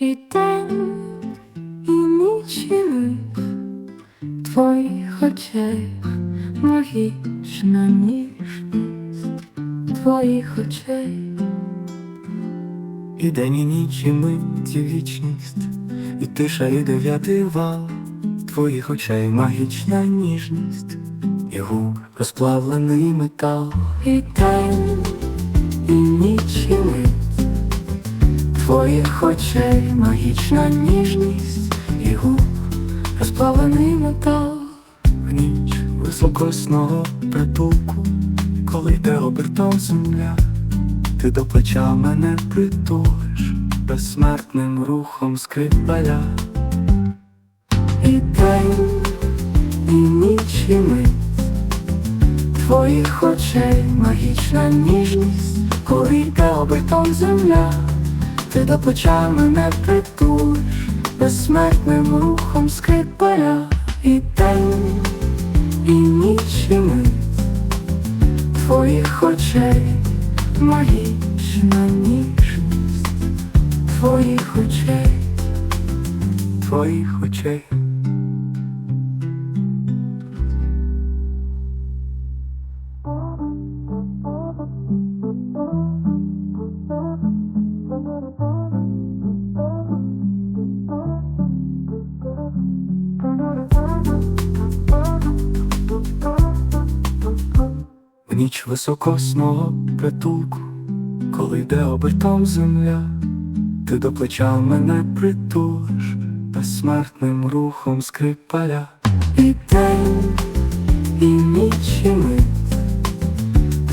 І день, і ніч, і мить твоїх очей, магічна ніжність твоїх очей. І день, і ніч, і мить, і вічність, і тиша, і дев'ятий вал твоїх очей магічна ніжність, і губ розплавлений метал. І день, і ніч, і мить твоїх очей, магічна ніжність і губ, розплавлений метал. В ніч високосного притулку, коли йде обертом земля, ти до плеча мене притулиш безсмертним рухом скрипаля. І день, і ніч, і мить твоїх очей, магічна ніжність, коли йде обертом земля, ти до плеча мене притулиш безсмертним рухом скрипаля. І день, і ніч, і мить твоїх очей, магічна ніжність твоїх очей. твоїх очей. Ніч високосного притулку, коли йде обертом земля, ти до плеча мене притулиш безсмертним рухом скрипаля. І день, і ніч, і мить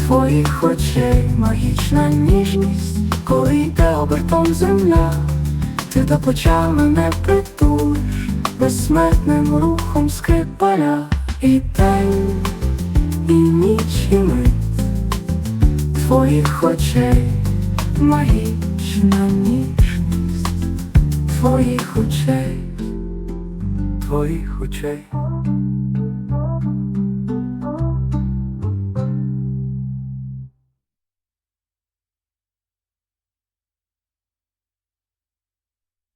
твоїх очей, магічна ніжність, коли йде обертом земля, ти до плеча мене притулиш безсмертним рухом скрипаля. І день, твоїх очей, магічна ніжність твоїх очей. твоїх очей.